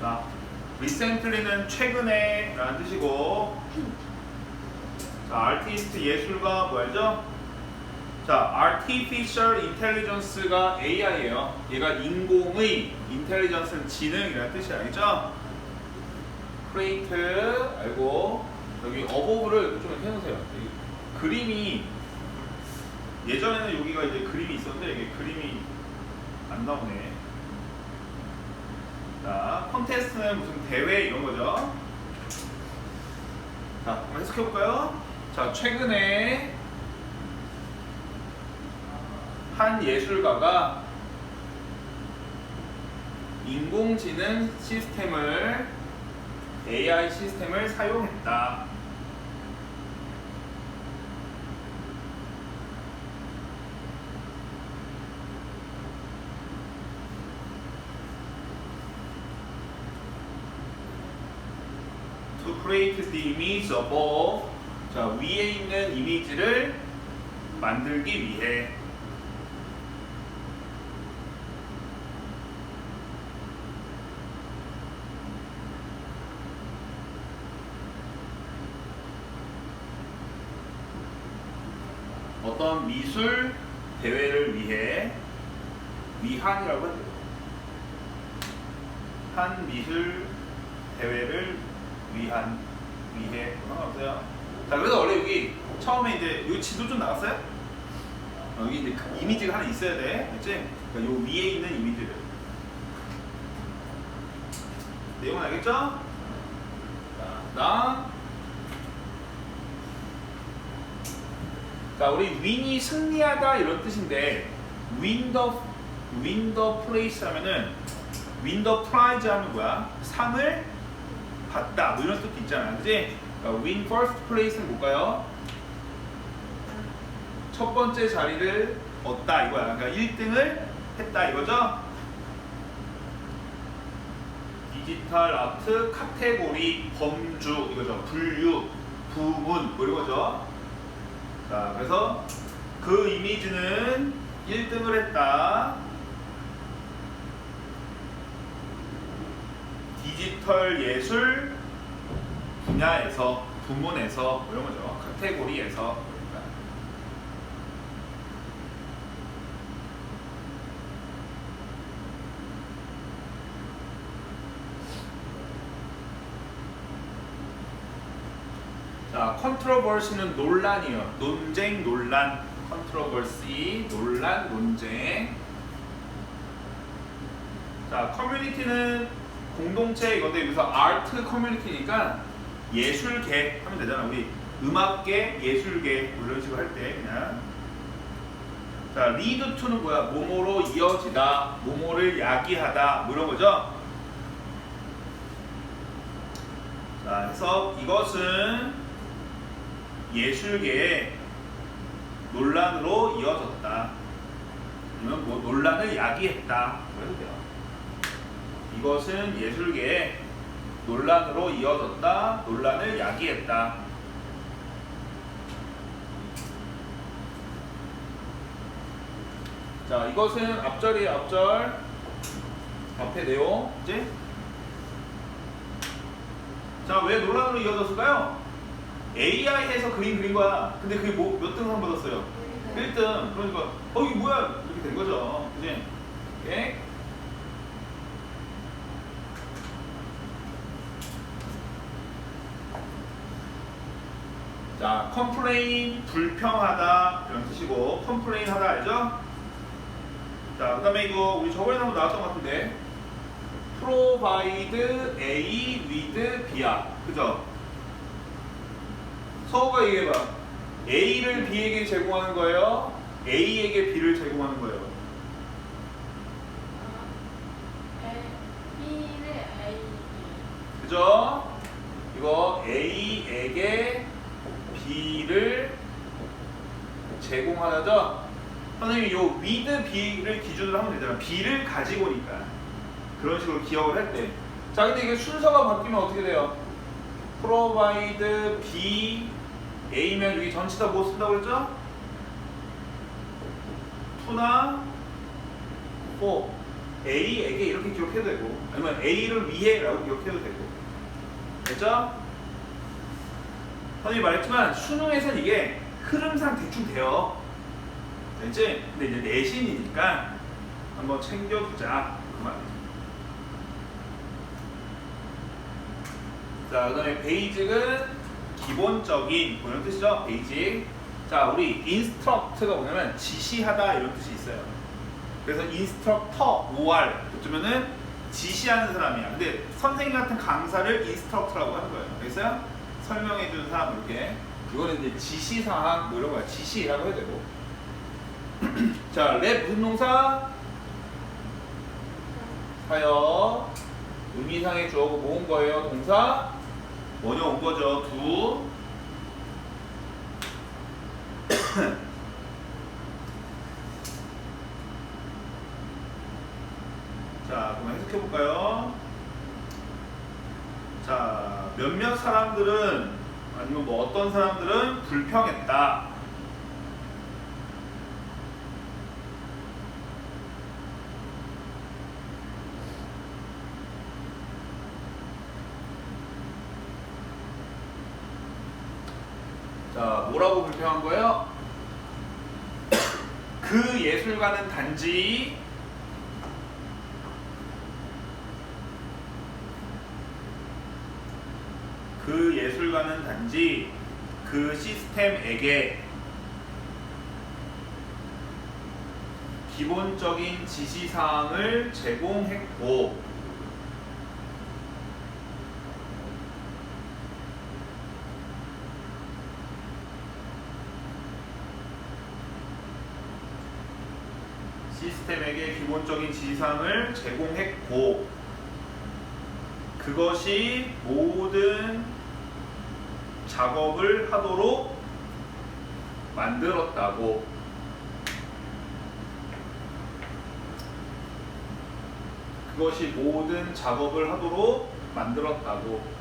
자, recently는 최근에 라는 뜻이고 자, artist 예술가 뭐였죠? 자, artificial intelligence가 AI예요. 얘가 인공의 intelligence는 지능이라는 뜻이 알겠죠? create 알고 여기 above를 좀 해놓으세요. 그림이 예전에는 여기가 이제 그림이 있었는데 이게 그림이 안 나오네. 자, 콘테스트는 무슨 대회 이런 거죠. 자, 한번 해석해 볼까요? 자, 최근에 한 예술가가 인공지능 시스템을 AI 시스템을 사용했다. To create the image above 자 위에 있는 이미지를 만들기 위해. 어떤 미술 대회를 위해 위한이라고 해요. 한 미술 대회를 위한 위해 상관없어요. 자 그래서 원래 여기 처음에 이제 여기 지도 좀 나왔어요? 어, 여기 이제 그 이미지가 하나 있어야 돼, 그렇지? 그러니까 요 위에 있는 이미지를 내용은 알겠죠? 자, 그다음 자 우리 윈이 승리하다 이런 뜻인데 윈더 윈더 플레이스 하면은 윈더 프라이즈 하면 뭐야? 상을 받다 뭐 이런 뜻도 있잖아 그지? 그러니까 win first place는 뭘까요? 첫 번째 자리를 얻다 이거야 그러니까 1등을 했다 이거죠? 디지털 아트 카테고리 범주 이거죠 분류 부문 뭐 이런 거죠 자 그래서 그 이미지는 1등을 했다 디지털 예술 분야에서 부문에서 뭐 이런 거죠. 카테고리에서 자 컨트로버시는 논란이요. 논쟁 논란. 컨트로버시 논란 논쟁. 자 커뮤니티는 공동체 이건데 여기서 아트 커뮤니티니까 예술계 하면 되잖아. 우리 음악계 예술계 뭐 이런 식으로 할 때 그냥. 자 리드 투는 뭐야? 모모로 이어지다 모모를 야기하다 뭐 이런 거죠? 자 그래서 이것은 예술계의 논란으로 이어졌다. 아니면 뭐 논란을 야기했다. 그래도 돼요 이것은 예술계의 논란으로 이어졌다. 논란을 야기했다. 자, 이것은 앞절이 앞절 앞에 내용 이제 자, 왜 논란으로 이어졌을까요? AI에서 그림 그린 거야. 근데 그게 뭐, 몇 등상 받았어요? 1등. 그러니까 어 이게 뭐야? 이렇게 된 거죠. 그지? 자, complain 불평하다 이런 뜻이고 complain 하다 알죠? 자, 그다음에 이거 우리 저번에 한번 나왔던 것 같은데 provide A with B야, 그죠? 서우가 얘기해봐. A를 B에게 제공하는 거예요. A에게 B를 제공하는 거예요. B를 A. 그죠? 이거 A에게 B를 제공하다죠? 선생님이 요 with B를 기준으로 하면 되잖아. B를 가지고니까. 그런 식으로 기억을 할 때. 자, 근데 이게 순서가 바뀌면 어떻게 돼요? provide B A면 여기 전체 다 뭐 쓴다고 그랬죠? to나 좋고 A에게 이렇게 기록해도 되고 아니면 A를 위해 라고 기록해도 되고 됐죠? 선생님이 말했지만 수능에선 이게 흐름상 대충 돼요 됐지? 근데 이제 내신이니까 한번 챙겨두자 그 말이죠 자, 그다음에 베이직은 기본적인 뭐 이런 뜻이죠. 베이직. 자, 우리 인스트럭트가 뭐냐면 지시하다 이런 뜻이 있어요. 그래서 인스트럭터 OR 붙으면은 지시하는 사람이야. 근데 선생님 같은 강사를 인스트럭터라고 하는 거예요. 알겠어요? 설명해 주는 사람 이렇게. 이거는 이제 지시 사항 뭐 이런 거야. 지시라고 해야 되고. 자, 랩 무슨 동사? 하여 의미상의 주어고 모은 거예요. 동사 원형 온 거죠. 두. 자, 그럼 해석해 볼까요? 자, 몇몇 사람들은 아니면 뭐 어떤 사람들은 불평했다. 자, 뭐라고 불평한 거예요? 그 예술가는 단지 그 예술가는 단지 그 시스템에게 기본적인 지시사항을 제공했고 시스템에게 기본적인 지시사항을 제공했고 그것이 모든 작업을 하도록 만들었다고 그것이 모든 작업을 하도록 만들었다고?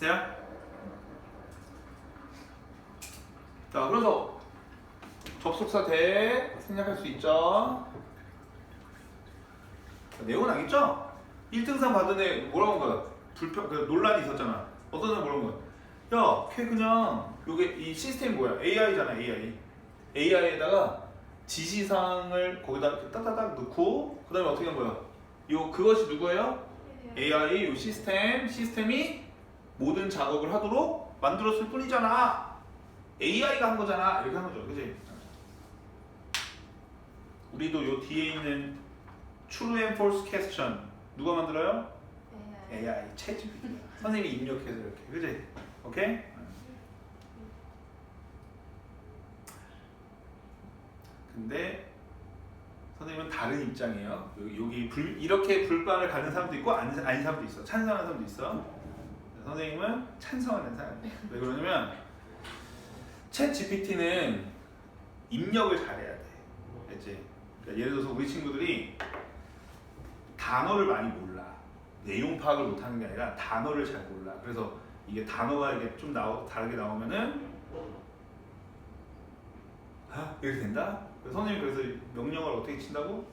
됐어요? 자, 그래서 접속사 대 생략할 수 있죠. 자, 내용은 알겠죠? 1등상 받은 애 뭐라고 한 거야? 불평, 그 논란이 있었잖아. 어떤 사람 뭐라고 한 거야? 야, 걔 그냥 요게 이 시스템 뭐야? AI잖아, AI. AI에다가 지시사항을 거기다 이렇게 따따닥 넣고 그 다음에 어떻게 한 거야? 요 그것이 누구예요? AI 요 시스템 시스템이 모든 작업을 하도록 만들었을 뿐이잖아. AI가 한 거잖아. 이렇게 한 거죠. 그지? 우리도 요 뒤에 있는 True and False Question 누가 만들어요? AI, 채집이야. 선생님이 입력해서 이렇게. 그지? 오케이? 근데 선생님은 다른 입장이에요. 여기, 불, 이렇게 불만을 가는 사람도 있고 아닌, 아닌 사람도 있어. 찬성하는 사람도 있어. 선생님은 찬성하는 사람이에요. 왜 그러냐면 챗 GPT는 입력을 잘해야 돼. 알지? 그러니까 예를 들어서 우리 친구들이 단어를 많이 몰라. 내용 파악을 못하는 게 아니라 단어를 잘 몰라. 그래서 이게 단어가 이게 좀 나오, 다르게 나오면은 아 이렇게 된다? 그래서 선생님 그래서 명령을 어떻게 친다고?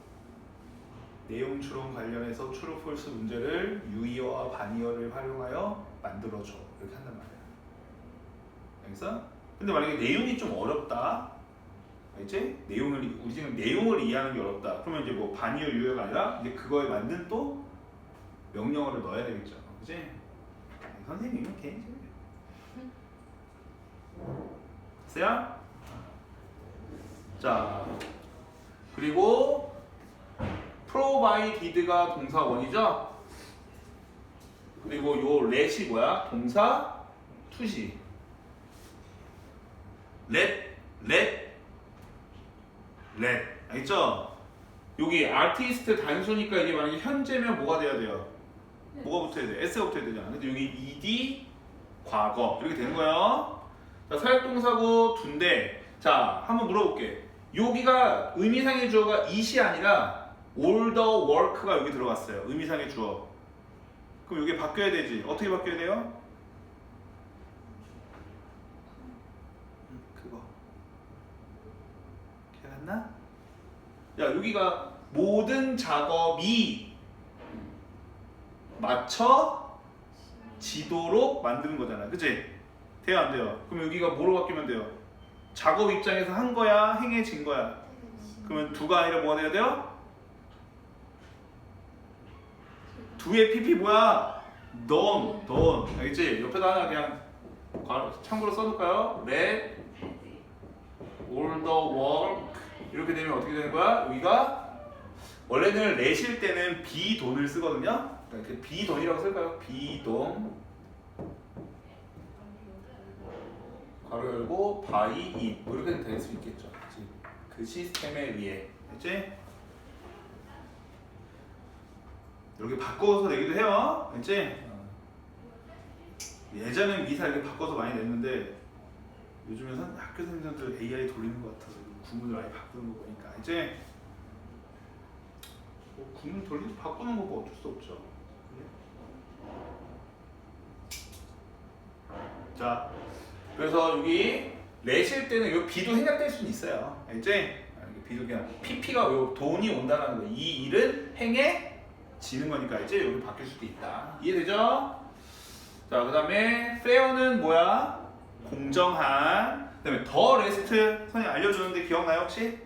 내용 추론 관련해서 true false 문제를 유의어와 반의어를 활용하여 만들어줘 이렇게 한단 말이야. 알겠어? 근데 만약에 내용이 좀 어렵다, 알지? 내용을 우리 지금 내용을 이해하는 게 어렵다. 그러면 이제 뭐 반의어 유효가 아니라 이제 그거에 맞는 또 명령어를 넣어야 되겠죠, 그지? 선생님은 개인적이야. 됐어요? 자, 그리고 provided가 동사 원이죠? 그리고 요 let이 뭐야? 동사 투시. Let, let, let. 알겠죠? 여기 artist 단수니까 이게 만약에 현재면 뭐가 돼야 돼요? 뭐가 붙어야 돼? s가 붙어야 되잖아. 근데 여기 ed 과거 이렇게 되는 거예요. 자, 사역동사고 둔데 자, 한번 물어볼게. 여기가 의미상의 주어가 it이 아니라 all the work가 여기 들어갔어요. 의미상의 주어. 그럼 이게 바뀌어야 되지. 어떻게 바뀌어야 돼요? 음, 그거. 기억 안 나? 야, 여기가 모든 작업이 맞춰 지도록 만드는 거잖아. 그치? 돼요, 안 돼요? 그럼 여기가 뭐로 바뀌면 돼요? 작업 입장에서 한 거야? 행해진 거야? 그러면 두가 아니라 뭐가 돼야 돼요? 두의 PP 뭐야? 넌, 넌. 알겠지? 옆에다 하나 그냥 참고로 써둘까요? Let all the work 이렇게 되면 어떻게 되는 거야? 여기가 원래는 let일 때는 비돈을 쓰거든요. 그러니까 그 비돈이라고 쓸까요? 비돈 괄호 열고 by it 뭐 이렇게 될 수 있겠죠. 그치? 그 시스템에 의해 알지? 이렇게 바꿔서 내기도 해요. 어. 예전엔 미사 이렇게 바꿔서 많이 냈는데 요즘에는 학교 선생님들 AI 돌리는 것 같아서 구문을 많이 바꾸는 거 보니까 이제 뭐 구문 돌리 바꾸는 거뭐 어쩔 수 없죠. 자, 그래서 여기 내실 때는 요 비도 생략될 수는 있어요. 이게 비도 그냥 PP가 요 돈이 온다라는 거. 이 일은 행해 지는 거니까 이제 여기 바뀔 수도 있다. 이해되죠? 자, 그 다음에 fair는 뭐야? 공정한. 그다음에 더 레스트 선생님 알려주는데 기억나요 혹시?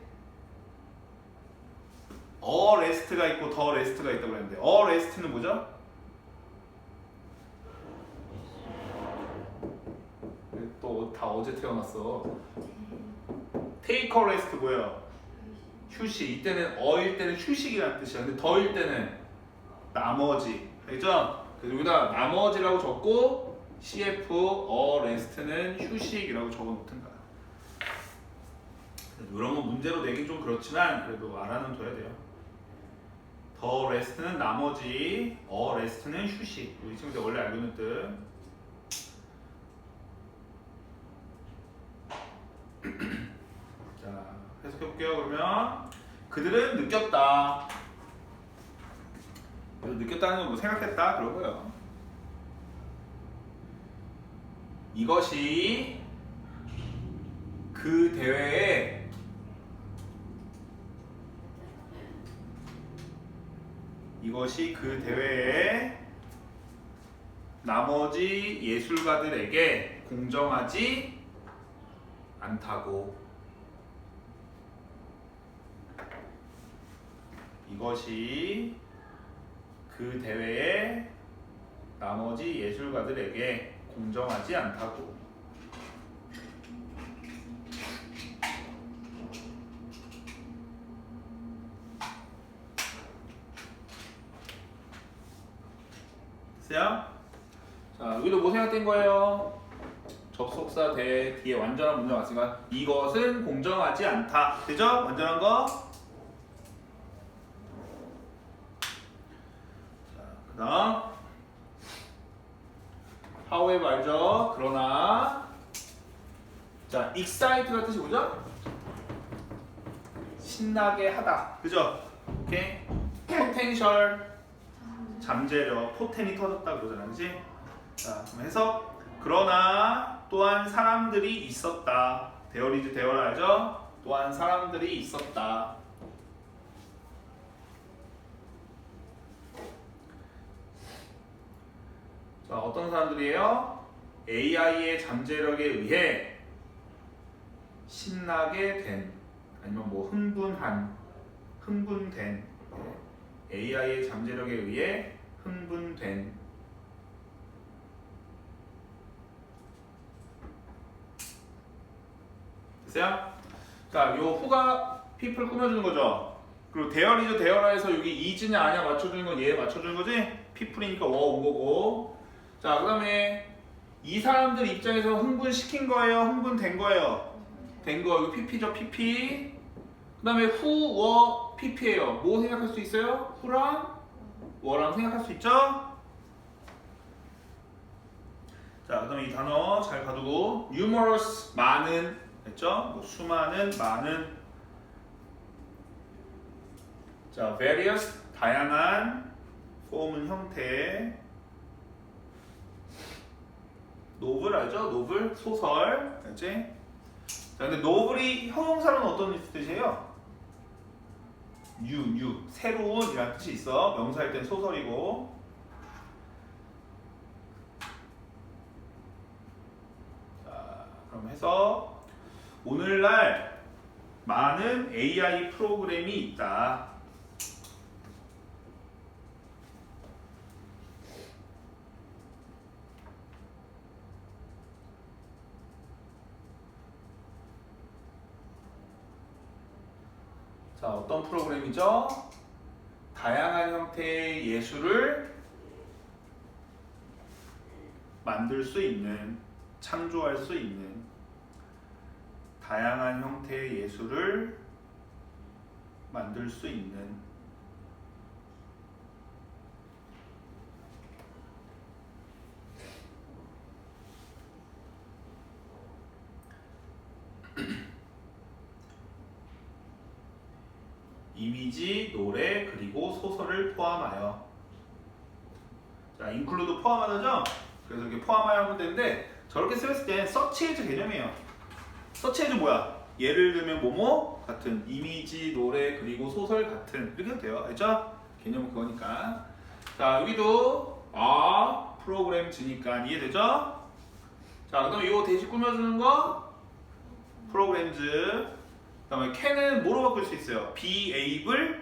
어 레스트가 있고 더 레스트가 있다고 그랬는데 어 레스트는 뭐죠? 또 다 어제 태어났어. a rest 뭐예요? 휴식. 이때는 어일 때는 휴식이라는 뜻이야. 근데 더일 때는 나머지. 알죠? 그래서 여기다 나머지라고 적고 CF 어 rest는 휴식이라고 적어 놓든가. 이런 거 문제로 내긴 좀 그렇지만 그래도 알아는 둬야 돼요. 더 레스트는 나머지, 어 레스트는 휴식. 우리 친구들 원래 알고 있는 뜻. 자, 해석해 볼게요. 그러면 그들은 느꼈다. 느꼈다는 건 뭐 생각했다 거예요. 이것이 그 대회에 이것이 그 대회에 나머지 예술가들에게 공정하지 않다고. 이것이 그 대회에 나머지 예술가들에게 공정하지 않다고 됐어요? 자 여기도 뭐 생각 된 거예요? 접속사 대 뒤에 완전한 문장 왔으니까 이것은 공정하지 않다 되죠? 완전한 거? 자, 그 다음 however 알죠? 그러나 자 excite가 뜻이 뭐죠? 신나게 하다 그죠? 오케이 potential 잠재력 포텐이 터졌다 그러잖아 그지? 자 그럼 해서 그러나 또한 사람들이 있었다 대어라 알죠? 또한 사람들이 있었다 자, 어떤 사람들이에요? AI의 잠재력에 의해 신나게 된 아니면 뭐 흥분한 흥분된 네. AI의 잠재력에 의해 흥분된 됐어요? 자, 요 후가 people 꾸며주는 거죠. 그리고 대열이죠. 대열화에서 여기 이즈냐 아냐 맞춰주는 건 얘 맞춰주는 거지. people이니까 워온 거고. 자, 그 다음에 이 사람들 입장에서 흥분시킨 거예요? 흥분된 거예요? 된 거. 이거 pp죠, pp. 그 다음에 후, 워, pp예요. 뭐 생각할 수 있어요? 후랑 워랑 생각할 수 있죠? 자, 그 다음에 이 단어 잘 봐두고 numerous, 많은, 됐죠? 뭐 수많은, 많은 자, various 다양한 폼은 형태. 노블 알죠? 노블 소설, 알지? 자, 근데 노블이 형용사로는 어떤 뜻이에요? 뉴, 뉴, 새로운 이라는 뜻이 있어. 명사일 땐 소설이고. 자, 그럼 해서 오늘날 많은 AI 프로그램이 있다. 자, 어떤 프로그램이죠? 다양한 형태의 예술을 만들 수 있는, 창조할 수 있는 다양한 형태의 예술을 만들 수 있는 이미지, 노래, 그리고 소설을 포함하여 자, 인클루드 포함하다죠? 그래서 이렇게 포함하여 하면 되는데 저렇게 쓰였을 땐 서치해즈 개념이에요 서치해즈 뭐야? 예를 들면 뭐뭐 같은 이미지, 노래, 그리고 소설 같은 이렇게 해도 돼요 알죠? 개념은 그거니까 자 여기도 아 프로그램 지니까 이해되죠? 자 그다음 이거 대신 꾸며주는 거 프로그램즈 그 다음에 can은 뭐로 바꿀 수 있어요? be able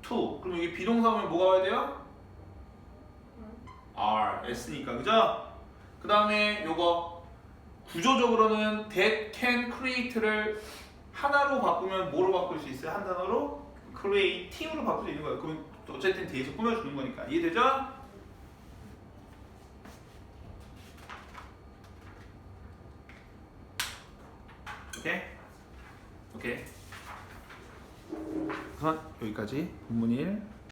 to 그럼 여기 비동사면 뭐가 와야 돼요? are, s니까 그죠? 그 다음에 요거 구조적으로는 that can create를 하나로 바꾸면 뭐로 바꿀 수 있어요? 한 단어로? creating으로 바꿀 수 있는 거예요 그러면 어쨌든 뒤에서 꾸며주는 거니까 이해되죠? 오케이? 오케이. 우선 여기까지 본문 1